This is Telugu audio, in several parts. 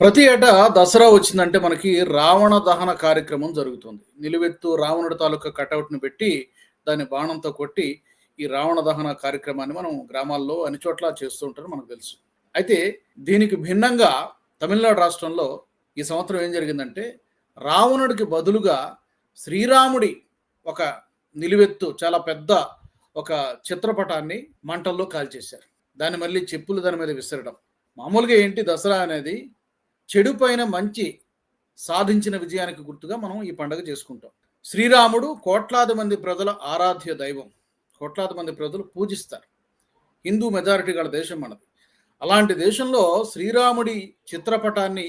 ప్రతి ఏటా దసరా వచ్చిందంటే మనకి రావణ దహన కార్యక్రమం జరుగుతుంది. నిలువెత్తు రావణుడి తాలూకా కటౌట్ని పెట్టి దాన్ని బాణంతో కొట్టి ఈ రావణ దహన కార్యక్రమాన్ని మనం గ్రామాల్లో అన్ని చోట్ల చేస్తూ ఉంటారు మనకు తెలుసు. అయితే దీనికి భిన్నంగా తమిళనాడు రాష్ట్రంలో ఈ సంవత్సరం ఏం జరిగిందంటే రావణుడికి బదులుగా శ్రీరాముడి ఒక నిలువెత్తు చాలా పెద్ద ఒక చిత్రపటాన్ని మంటల్లో కాల్చేశారు. దాన్ని మళ్ళీ చెప్పులు దాని మీద విసరడం. మామూలుగా ఏంటి దసరా అనేది చెడు పైన మంచి సాధించిన విజయానికి గుర్తుగా మనం ఈ పండుగ చేసుకుంటాం. శ్రీరాముడు కోట్లాది మంది ప్రజల ఆరాధ్య దైవం. కోట్లాది మంది ప్రజలు పూజిస్తారు. హిందూ మెజారిటీ గల దేశం మనది. అలాంటి దేశంలో శ్రీరాముడి చిత్రపటాన్ని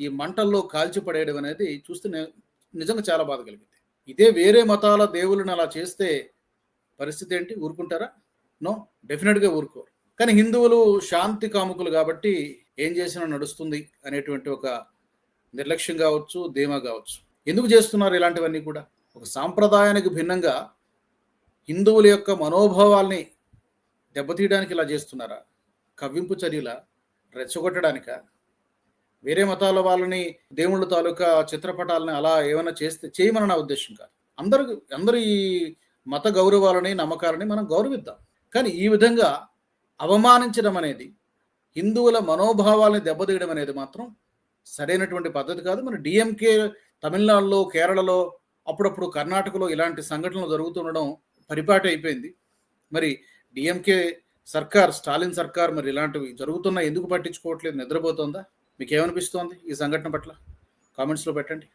ఈ మంటల్లో కాల్చిపడేయడం అనేది చూస్తే నిజంగా చాలా బాధ కలిగింది. ఇదే వేరే మతాల దేవుళ్ళని అలా చేస్తే పరిస్థితి ఏంటి? ఊరుకుంటారా? నో డెఫినెట్గా ఊరుకోరు. కానీ హిందువులు శాంతి కాముకులు కాబట్టి ఏం చేసినా నడుస్తుంది అనేటువంటి ఒక నిర్లక్ష్యం కావచ్చు ధీమా కావచ్చు. ఎందుకు చేస్తున్నారు ఇలాంటివన్నీ కూడా? ఒక సాంప్రదాయానికి భిన్నంగా హిందువుల యొక్క మనోభావాల్ని దెబ్బతీయడానికి ఇలా చేస్తున్నారా? కవ్వింపు చర్యల రెచ్చగొట్టడానిక? వేరే మతాల వాళ్ళని దేవుళ్ళ తాలూకా చిత్రపటాలని అలా ఏమైనా చేస్తే చేయమని నా ఉద్దేశం కాదు. అందరు అందరి ఈ మత గౌరవాలని నమ్మకాలని మనం గౌరవిద్దాం. కానీ ఈ విధంగా అవమానించడం అనేది హిందువుల మనోభావాలను దెబ్బతీయడం అనేది మాత్రం సరైనటువంటి పద్ధతి కాదు. మన డిఎంకే తమిళనాడులో కేరళలో అప్పుడప్పుడు కర్ణాటకలో ఇలాంటి సంఘటనలు జరుగుతుండడం పరిపాటి అయిపోయింది. మరి డిఎంకే సర్కార్ స్టాలిన్ సర్కార్ మరి ఇలాంటివి జరుగుతున్నా ఎందుకు పట్టించుకోవట్లేదు? నిద్రపోతుందా? మీకు ఏమనిపిస్తోంది ఈ సంఘటన పట్ల? కామెంట్స్లో పెట్టండి.